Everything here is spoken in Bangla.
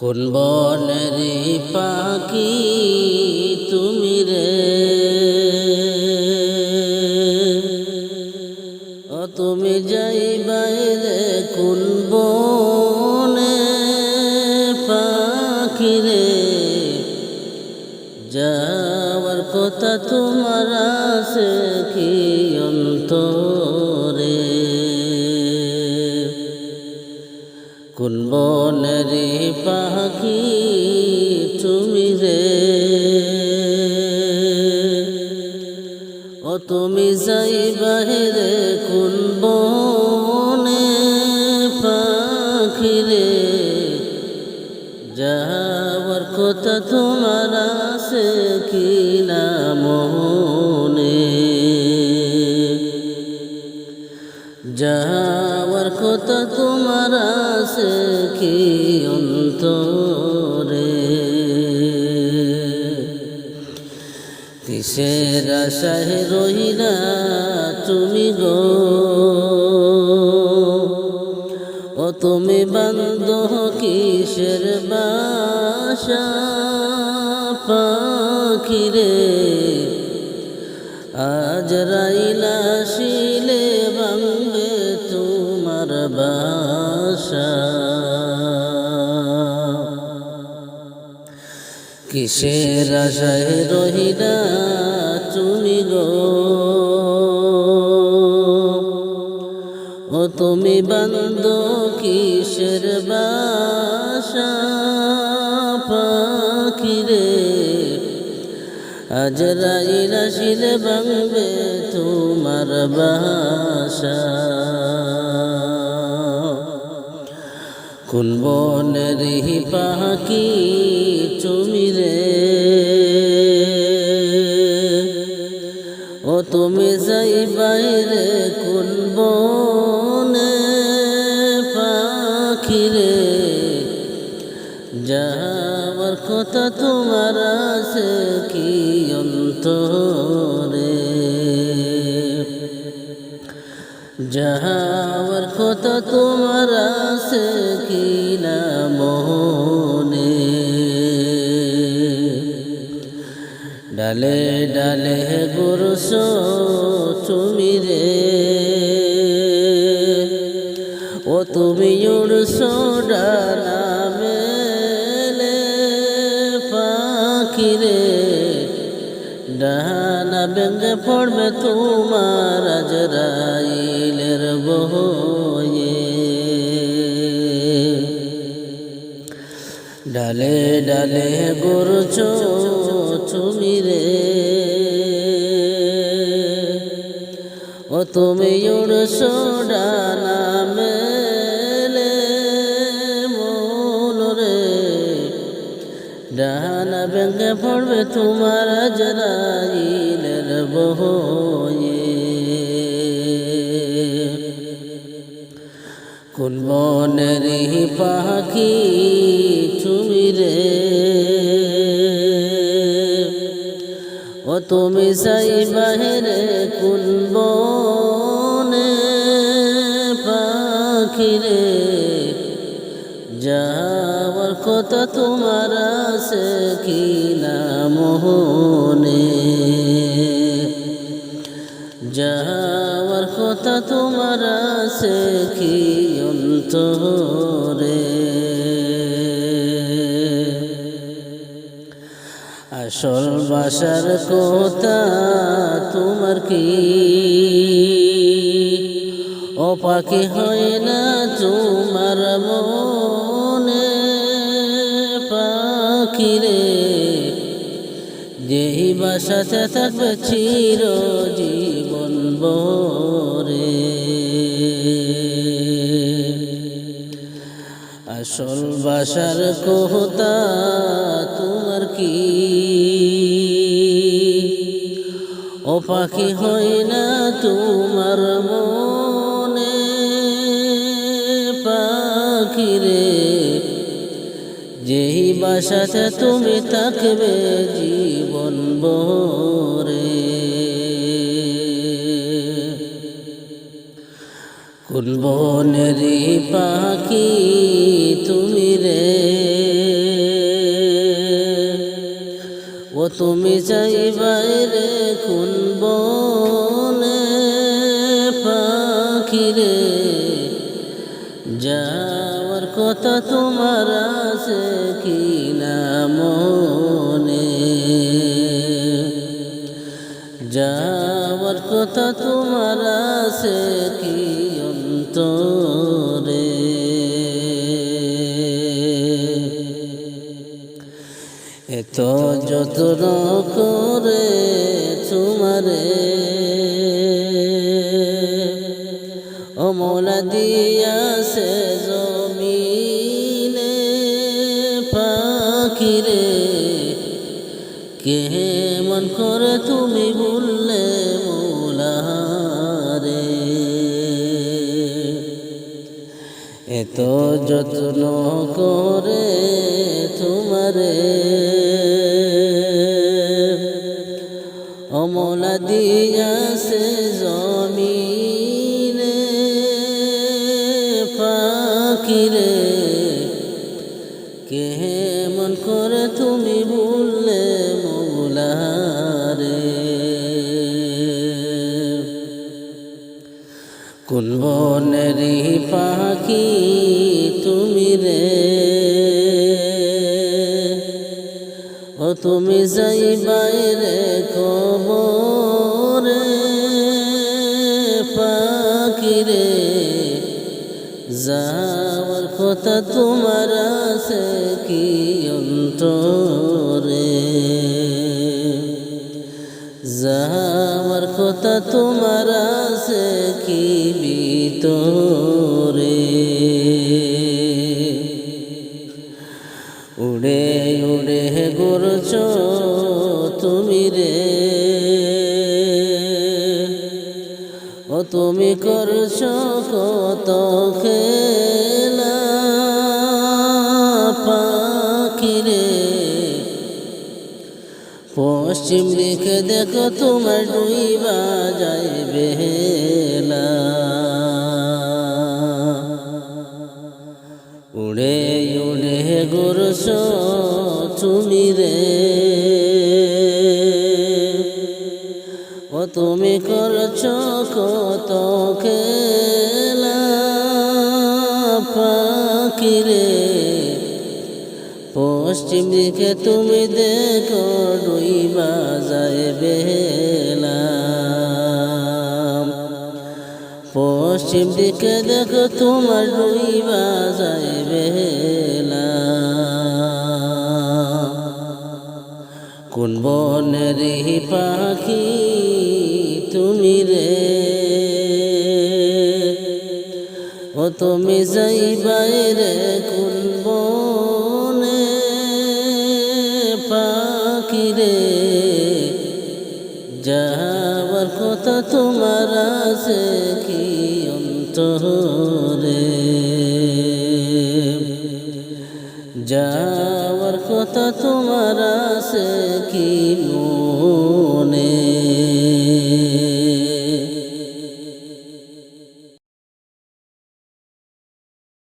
কোন বনের পাখি তুমি রে? ও তুমি যাই বাইরে কোন বনে পাখি রে? যাওয়ার কথা তোমার আছে কি অন্তরে? কোন বনের পাখি তুমি রে? ও তুমি যাই বাহিরে কোন বনে পাখি রে? যাওয়ার কথা তোমার আছে কি না মনে? যাওয়ার কথা তোমার আছে কি অন্তরে? কিসের আশায় রহিলা তুমি গো? ও তুমি বন্ধ কিসের বাসা পাখিরে? আজ রাইলা কিসের আশায় রহিলা তুমি গো? ও তুমি বন্ধ কিসের বাসা আজ রাইলা শিলে ভাঙবে তোমার বাসা। কোন বনের পাখি তুমি যাই বাইরে কোন বনে পাখি রে যাওয়ার কথা তোমার আছে কি অন্তরে? যাওয়ার কথা তোমার আছে কি ডালে ডালে গুরুস তুমি রে। ও তুমি উড়ছো ডানা মেলে পাখি রে। ডানা ব্যঙ্গে পড়বে তোমার আজ রাইলের বয়ে ডালে ডালে গরুচ তুমি রে। ও তুমি উড়ছো ডানা মেলে মন রে। ডানা ব্যঙ্গে পড়বে তোমার জরাইলের বহয়ে। কোন বনের পাখি, তুমি রে। ও তুমি সাই বাহিরে কোন বনে পাখি রে? যাওয়ার কথা তোমার আছে কি না মোহনে। যাওয়ার কথা তোমার আছে কি অন্তরে? আসল বাসার কথা তোমার কি? পাখি হয় না তোমার মনে বাসাতে থাকবে চির জীবন বরে আসল বাসার কথা তোমার কি? ও পাখি হয় না তোমার মনে পাখি রে যেই বাসাতে তুমি থাকবে জীবন বরে কোন বনের পাখি তুমি রে? ও তুমি চাই বাইরে কোন বনে পাখি রে? যা কথা তোমার আছে কি না মনে? যাওয়ার কথা তোমার আছে কি অন্তরে? এত যত্ন করে পাখিরে। কেমন করে তুমি বললে মোলারে এত যত্ন করে তোমারে। অমলা দিয়াছে জমিনে পাখিরে কেমন করে তুমি বললে, মৌলারে। কোন বনেরই পাখি তুমি রে? ও তুমি যাই বাইরে কবরে, পাখি রে যাওয়ার কথা তোমার আছে কি অন্তরে? যাওয়ার কথা তোমার আছে কি ভিতরে? উড়ে উড়ে করছ তুমি রে। ও তুমি করছ কত খেলা পাখিরে পশ্চিম দিকে দেখো তোমার ডুইবা যায় বেলা উড়ে উড়ে গুরস তুমি রে। ও তুমি করছ কত খেলা পাখিরে পশ্চিম দিকে তুমি দেখো ডুইবা যায় বেলা পশ্চিম দিকে দেখো তোমার ডুইবা যায় বেলা কোন বনের পাখি তুমি রে? ও তুমি যাই বাইরে কোন তোমার আছে কি অন্তরে যাওয়ার কথা তোমার আছে কি